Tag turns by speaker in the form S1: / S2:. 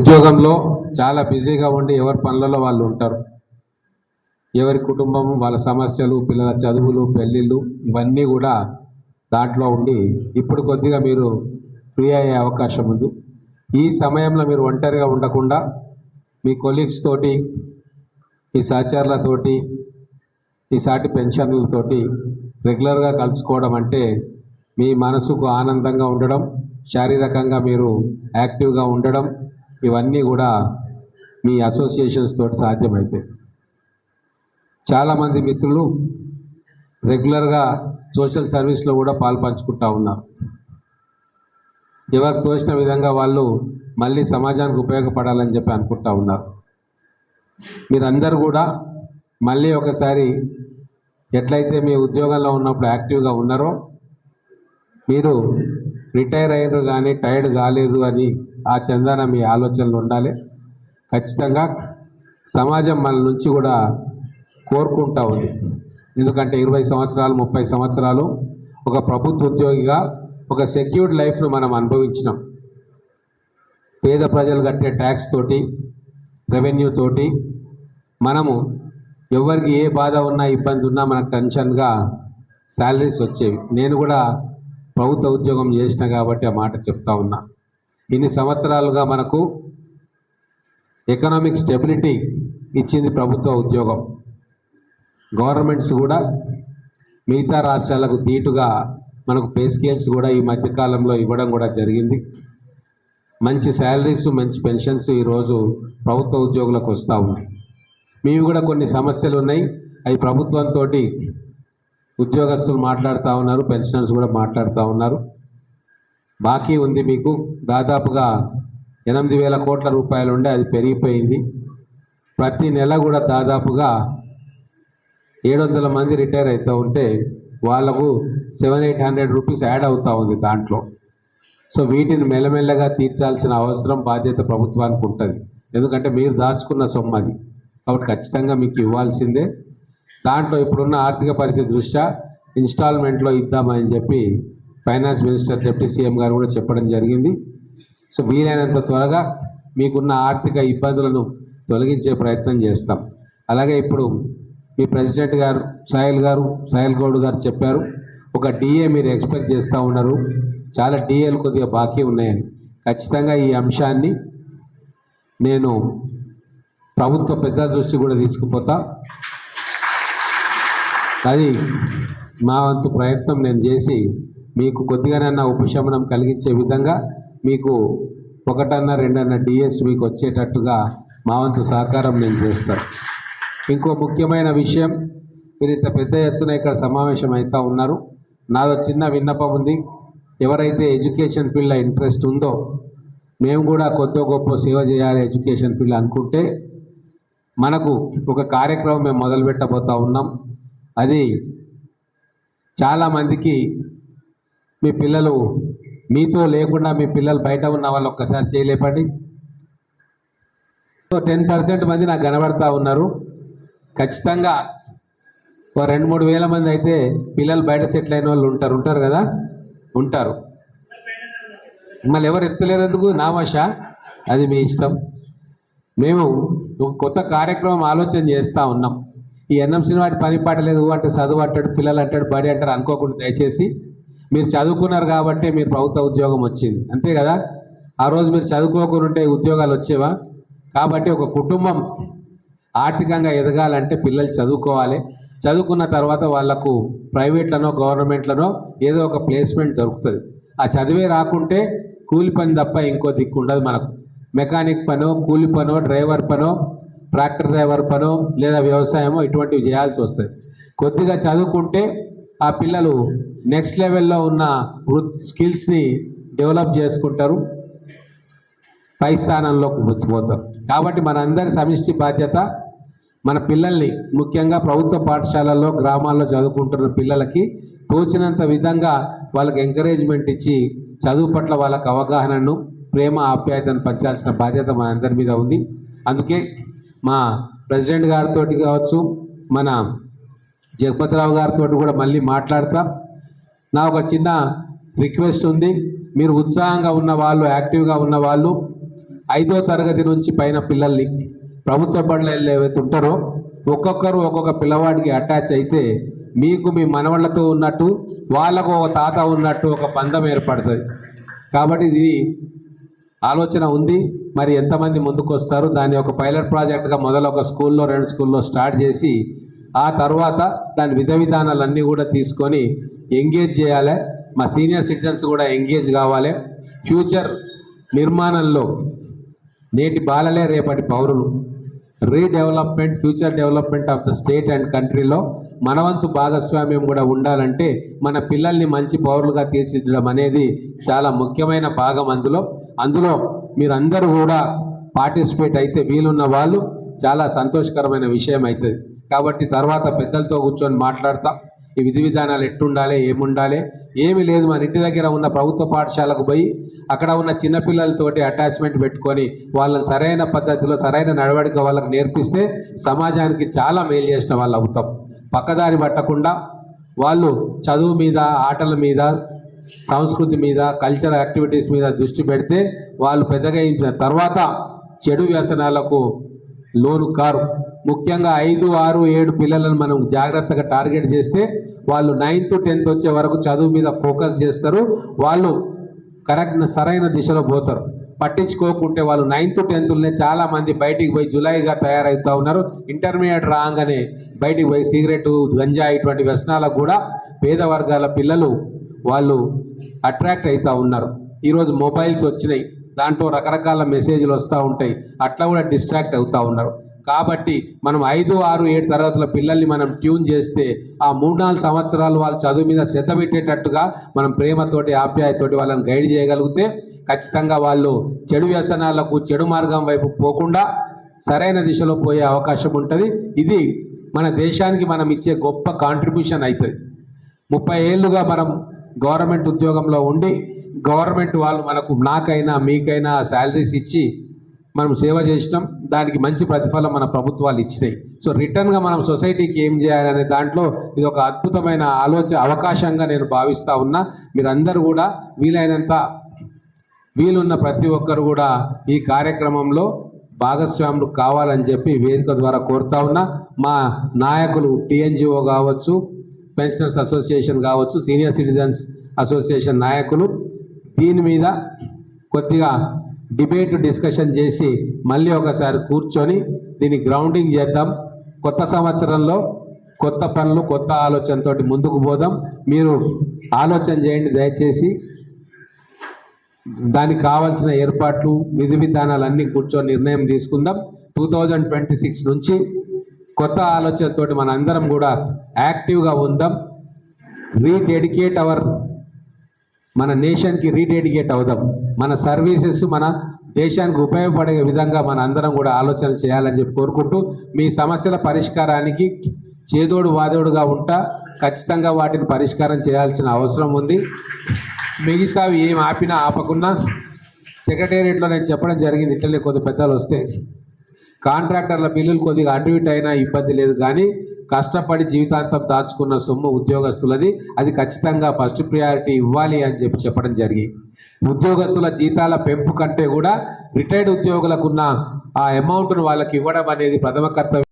S1: ఉద్యోగంలో చాలా బిజీగా ఉండి ఎవరి పనులలో వాళ్ళు ఉంటారు. ఎవరి కుటుంబం వాళ్ళ సమస్యలు పిల్లల చదువులు పెళ్ళిళ్ళు ఇవన్నీ కూడా దాంట్లో ఉండి ఇప్పుడు కొద్దిగా మీరు ఫ్రీ అయ్యే అవకాశం ఉంది. ఈ సమయంలో మీరు ఒంటరిగా ఉండకుండా మీ కొలీగ్స్ తోటి మీ సహచరులతోటి ఈ సాటి పెన్షన్లతోటి రెగ్యులర్గా కలుసుకోవడం అంటే మీ మనసుకు ఆనందంగా ఉండడం శారీరకంగా మీరు యాక్టివ్గా ఉండడం ఇవన్నీ కూడా మీ అసోసియేషన్స్ తోటి సాధ్యమైతే. చాలామంది మిత్రులు రెగ్యులర్గా సోషల్ సర్వీస్లో కూడా పాల్పంచుకుంటా ఉన్నారు. ఎవరు తోచిన విధంగా వాళ్ళు మళ్ళీ సమాజానికి ఉపయోగపడాలని చెప్పి అనుకుంటా ఉన్నారు. మీరందరూ కూడా మళ్ళీ ఒకసారి ఎట్లయితే మీ ఉద్యోగంలో ఉన్నప్పుడు యాక్టివ్గా ఉన్నారో మీరు రిటైర్ అయ్యారు కానీ టైర్డ్ కాలేదు అని ఆ చందాన మీ ఆలోచనలు ఉండాలి. ఖచ్చితంగా సమాజం మన నుంచి కూడా కోరుకుంటా ఉంది. ఎందుకంటే ఇరవై సంవత్సరాలు ముప్పై సంవత్సరాలు ఒక ప్రభుత్వ ఉద్యోగిగా ఒక సెక్యూర్డ్ లైఫ్ను మనం అనుభవించినాం. పేద ప్రజలు కట్టే ట్యాక్స్ తోటి రెవెన్యూ తోటి మనము ఎవరికి ఏ బాధ ఉన్నా ఇబ్బంది ఉన్నా మనకు టెన్షన్గా శాలరీస్ వచ్చేవి. నేను కూడా ప్రభుత్వ ఉద్యోగం చేసిన కాబట్టి ఆ మాట చెప్తా ఉన్నా. ఇన్ని సంవత్సరాలుగా మనకు ఎకనామిక్ స్టెబిలిటీ ఇచ్చింది ప్రభుత్వ ఉద్యోగం. గవర్నమెంట్స్ కూడా మిగతా రాష్ట్రాలకు ధీటుగా మనకు పే స్కేల్స్ కూడా ఈ మధ్యకాలంలో ఇవ్వడం కూడా జరిగింది. మంచి శాలరీస్ మంచి పెన్షన్స్ ఈరోజు ప్రభుత్వ ఉద్యోగులకు వస్తూ ఉన్నాయి. మేము కూడా కొన్ని సమస్యలు ఉన్నాయి. అవి ప్రభుత్వంతో ఉద్యోగస్తులు మాట్లాడుతూ ఉన్నారు పెన్షనర్స్ కూడా మాట్లాడుతూ ఉన్నారు. బాకీ ఉంది మీకు. దాదాపుగా ఎనిమిది వేల కోట్ల రూపాయలు ఉండే అది పెరిగిపోయింది. ప్రతి నెల కూడా దాదాపుగా ఏడు వందల మంది రిటైర్ అవుతూ ఉంటే వాళ్ళకు seven eight hundred rupees add అవుతూ ఉంది దాంట్లో. సో వీటిని మెల్లమెల్లగా తీర్చాల్సిన అవసరం బాధ్యత ప్రభుత్వానికి ఉంటుంది. ఎందుకంటే మీరు దాచుకున్న సొమ్ము అది. కాబట్టి ఖచ్చితంగా మీకు ఇవ్వాల్సిందే. దాంట్లో ఇప్పుడున్న ఆర్థిక పరిస్థితి దృష్ట్యా ఇన్స్టాల్మెంట్లో ఇద్దామని చెప్పి ఫైనాన్స్ మినిస్టర్ డిప్యూటీ సీఎం గారు కూడా చెప్పడం జరిగింది. సో వీలైనంత త్వరగా మీకున్న ఆర్థిక ఇబ్బందులను తొలగించే ప్రయత్నం చేస్తాం. అలాగే ఇప్పుడు మీ ప్రెసిడెంట్ గారు సాయిల్ గారు సాయిల్ గౌడ్ గారు చెప్పారు ఒక డిఏ మీరు ఎక్స్పెక్ట్ చేస్తూ ఉన్నారు. చాలా డిఏలు కొద్దిగా బాకీ ఉన్నాయని. ఖచ్చితంగా ఈ అంశాన్ని నేను ప్రభుత్వ పెద్ద దృష్టి కూడా తీసుకుపోతా. అది మా వంతు ప్రయత్నం నేను చేసి మీకు కొద్దిగానైనా ఉపశమనం కలిగించే విధంగా మీకు ఒకటన్నా రెండన్నా డిఎస్ మీకు వచ్చేటట్టుగా మా వంతు సహకారం నేను చేస్తాను. ఇంకో ముఖ్యమైన విషయం మీరు ఇంత పెద్ద ఎత్తున ఇక్కడ సమావేశం అవుతూ ఉన్నారు. నాదో చిన్న విన్నపం ఉంది. ఎవరైతే ఎడ్యుకేషన్ ఫీల్డ్లో ఇంట్రెస్ట్ ఉందో మేము కూడా కొత్త గొప్ప సేవ చేయాలి ఎడ్యుకేషన్ ఫీల్డ్ అనుకుంటే మనకు ఒక కార్యక్రమం మేము మొదలుపెట్టబోతా ఉన్నాం. అది చాలామందికి మీ పిల్లలు మీతో లేకుండా మీ పిల్లలు బయట ఉన్న వాళ్ళు ఒక్కసారి చేయలేపండి. సో టెన్ పర్సెంట్ మంది నాకు కనబడతా ఉన్నారు. ఖచ్చితంగా ఓ రెండు మూడు వేల మంది అయితే పిల్లలు బయట సెటిల్ అయిన వాళ్ళు ఉంటారు. ఉంటారు కదా? ఉంటారు. మళ్ళీ ఎవరు ఎత్తలేరు ఎందుకు నామాష అది మీ ఇష్టం. మేము ఒక కొత్త కార్యక్రమం ఆలోచన చేస్తూ ఉన్నాం. ఈ ఎన్ఎంసీని వాటి పని పాట లేదు. అంటే చదువు అంటాడు పిల్లలు అంటాడు బడి అంటారు అనుకోకుండా దయచేసి మీరు చదువుకున్నారు కాబట్టి మీరు ప్రభుత్వ ఉద్యోగం వచ్చింది. అంతే కదా? ఆ రోజు మీరు చదువుకోకుండా ఉంటే ఉద్యోగాలు వచ్చేవా? కాబట్టి ఒక కుటుంబం ఆర్థికంగా ఎదగాలంటే పిల్లలు చదువుకోవాలి. చదువుకున్న తర్వాత వాళ్ళకు ప్రైవేట్లనో గవర్నమెంట్లనో ఏదో ఒక ప్లేస్మెంట్ దొరుకుతుంది. ఆ చదివే రాకుంటే కూలి పని తప్ప ఇంకో దిక్కు ఉండదు మనకు. మెకానిక్ పనో కూలి పనో డ్రైవర్ పనో ట్రాక్టర్ డ్రైవర్ పనో లేదా వ్యవసాయమో ఇటువంటివి చేయాల్సి వస్తుంది. కొద్దిగా చదువుకుంటే ఆ పిల్లలు నెక్స్ట్ లెవెల్లో ఉన్న వృత్ స్కిల్స్ని డెవలప్ చేసుకుంటారు. పై స్థానంలోకి వచ్చిపోతారు కాబట్టి మనందరి సమిష్టి బాధ్యత మన పిల్లల్ని ముఖ్యంగా ప్రభుత్వ పాఠశాలల్లో గ్రామాల్లో చదువుకుంటున్న పిల్లలకి తోచినంత విధంగా వాళ్ళకి ఎంకరేజ్మెంట్ ఇచ్చి చదువు పట్ల వాళ్ళకి అవగాహనను ప్రేమ ఆప్యాయతను పంచాల్సిన బాధ్యత మన అందరి మీద ఉంది. అందుకే మా ప్రెసిడెంట్ గారితో కావచ్చు మన జగపతిరావు గారితో కూడా మళ్ళీ మాట్లాడతాం. నా ఒక చిన్న రిక్వెస్ట్ ఉంది. మీరు ఉత్సాహంగా ఉన్న వాళ్ళు యాక్టివ్గా ఉన్న వాళ్ళు ఐదో తరగతి నుంచి పైన పిల్లల్ని ప్రభుత్వ బడులు ఏవైతే ఉంటారో ఒక్కొక్కరు ఒక్కొక్క పిల్లవాడికి అటాచ్ అయితే మీకు మీ మనవళ్ళతో ఉన్నట్టు వాళ్ళకు ఒక తాత ఉన్నట్టు ఒక బంధం ఏర్పడుతుంది. కాబట్టి ఇది ఆలోచన ఉంది. మరి ఎంతమంది ముందుకు వస్తారు దాన్ని ఒక పైలట్ ప్రాజెక్ట్గా మొదలు ఒక స్కూల్లో రెండు స్కూల్లో స్టార్ట్ చేసి ఆ తర్వాత దాని విధ విధానాలన్నీ కూడా తీసుకొని ఎంగేజ్ చేయాలి. మా సీనియర్ సిటిజన్స్ కూడా ఎంగేజ్ కావాలి. ఫ్యూచర్ నిర్మాణంలో నేటి బాలలే రేపటి పౌరులు. Redevelopment future development of the state and కంట్రీలో మనవంతు భాగస్వామ్యం కూడా ఉండాలంటే మన పిల్లల్ని మంచి పౌరులుగా తీర్చిదిద్దడం అనేది చాలా ముఖ్యమైన భాగం అందులో. అందులో మీరందరూ కూడా పార్టిసిపేట్ అయితే వీలున్న వాళ్ళు చాలా సంతోషకరమైన విషయం అవుతుంది కాబట్టి తర్వాత పెద్దలతో కూర్చొని మాట్లాడతా. ఈ విధి విధానాలు ఎట్టుండాలి ఏముండాలి? ఏమీ లేదు. మన ఇంటి దగ్గర ఉన్న ప్రభుత్వ పాఠశాలకు పోయి అక్కడ ఉన్న చిన్నపిల్లలతోటి అటాచ్మెంట్ పెట్టుకొని వాళ్ళని సరైన పద్ధతిలో సరైన నడవడిక వాళ్ళకి నేర్పిస్తే సమాజానికి చాలా మేలు చేసిన వాళ్ళు అవుతాం. పక్కదారి పట్టకుండా వాళ్ళు చదువు మీద ఆటల మీద సంస్కృతి మీద కల్చరల్ యాక్టివిటీస్ మీద దృష్టి పెడితే వాళ్ళు పెద్దగా అయిన తర్వాత చెడు వ్యసనాలకు లోను కారు. ముఖ్యంగా ఐదు ఆరు ఏడు పిల్లలను మనం జాగ్రత్తగా టార్గెట్ చేస్తే వాళ్ళు నైన్త్ టెన్త్ వచ్చే వరకు చదువు మీద ఫోకస్ చేస్తారు. వాళ్ళు కరెక్ట్ సరైన దిశలో పోతారు. పట్టించుకోకుంటే వాళ్ళు నైన్త్ టెన్త్లోనే చాలామంది బయటికి పోయి జులైగా తయారవుతూ ఉన్నారు. ఇంటర్మీడియట్ రాగానే బయటికి పోయి సిగరెట్ గంజా ఇటువంటి వ్యసనాలకు కూడా పేద వర్గాల పిల్లలు వాళ్ళు అట్రాక్ట్ అవుతూ ఉన్నారు. ఈరోజు మొబైల్స్ వచ్చినాయి. దాంట్లో రకరకాల మెసేజ్లు వస్తూ ఉంటాయి. అట్లా కూడా డిస్ట్రాక్ట్ అవుతూ ఉన్నారు. కాబట్టి మనం ఐదు ఆరు ఏడు తరగతుల పిల్లల్ని మనం ట్యూన్ చేస్తే ఆ మూడు నాలుగు సంవత్సరాలు వాళ్ళ చదువు మీద శ్రద్ధ పెట్టేటట్టుగా మనం ప్రేమతోటి ఆప్యాయతోటి వాళ్ళని గైడ్ చేయగలిగితే ఖచ్చితంగా వాళ్ళు చెడు వ్యసనాలకు చెడు మార్గం వైపు పోకుండా సరైన దిశలో పోయే అవకాశం ఉంటుంది. ఇది మన దేశానికి మనం ఇచ్చే గొప్ప కాంట్రిబ్యూషన్ అవుతుంది ముప్పై ఏళ్ళుగా మనం గవర్నమెంట్ ఉద్యోగంలో ఉండి గవర్నమెంట్ వాళ్ళు మనకు నాకైనా మీకైనా శాలరీస్ ఇచ్చి మనం సేవ చేసినాం దానికి మంచి ప్రతిఫలం మన ప్రభుత్వాలు ఇచ్చినాయి. సో రిటర్న్గా మనం సొసైటీకి ఏం చేయాలనే దాంట్లో ఇది ఒక అద్భుతమైన ఆలోచన అవకాశంగా నేను భావిస్తూ ఉన్నా. మీరందరూ కూడా వీలైనంత వీలున్న ప్రతి ఒక్కరు కూడా ఈ కార్యక్రమంలో భాగస్వాములు కావాలని చెప్పి వేదిక ద్వారా కోరుతా ఉన్నా. మా నాయకులు టీఎన్జిఓ కావచ్చు పెన్షనర్స్ అసోసియేషన్ కావచ్చు సీనియర్ సిటిజన్స్ అసోసియేషన్ నాయకులు దీని మీద కొద్దిగా డిబేట్ డిస్కషన్ చేసి మళ్ళీ ఒకసారి కూర్చొని దీన్ని గ్రౌండింగ్ చేద్దాం. కొత్త సంవత్సరంలో కొత్త పనులు కొత్త ఆలోచనతోటి ముందుకు పోదాం. మీరు ఆలోచన చేయండి దయచేసి. దానికి కావాల్సిన ఏర్పాట్లు విధి విధానాలన్నీ కూర్చొని నిర్ణయం తీసుకుందాం. టూ థౌజండ్ ట్వంటీ సిక్స్ నుంచి కొత్త ఆలోచనతోటి మన అందరం కూడా యాక్టివ్గా ఉందాం. రీడెడికేట్ అవర్ మన నేషన్కి రీడెడికేట్ అవుదాం. మన సర్వీసెస్ మన దేశానికి ఉపయోగపడే విధంగా మన అందరం కూడా ఆలోచన చేయాలని చెప్పి కోరుకుంటూ మీ సమస్యల పరిష్కారానికి చేదోడు వాదోడుగా ఉంటా. ఖచ్చితంగా వాటిని పరిష్కారం చేయాల్సిన అవసరం ఉంది. మిగతావి ఏం ఆపినా ఆపకున్నా సెక్రటేరియట్లో నేను చెప్పడం జరిగింది. ఇట్లనే కొద్ది పెద్దలు వస్తే కాంట్రాక్టర్ల బిల్లులు కొద్దిగా అటు ఇటు అయినా ఇబ్బంది లేదు. కానీ కష్టపడి జీవితాంతం దాచుకున్న సొమ్ము ఉద్యోగస్తులది. అది ఖచ్చితంగా ఫస్ట్ ప్రియారిటీ ఇవ్వాలి అని చెప్పి చెప్పడం జరిగింది ఉద్యోగస్తుల జీతాల పెంపు కంటే కూడా రిటైర్డ్ ఉద్యోగులకు ఉన్న ఆ అమౌంట్ను వాళ్ళకి ఇవ్వడం అనేది ప్రథమ కర్తవ్యం.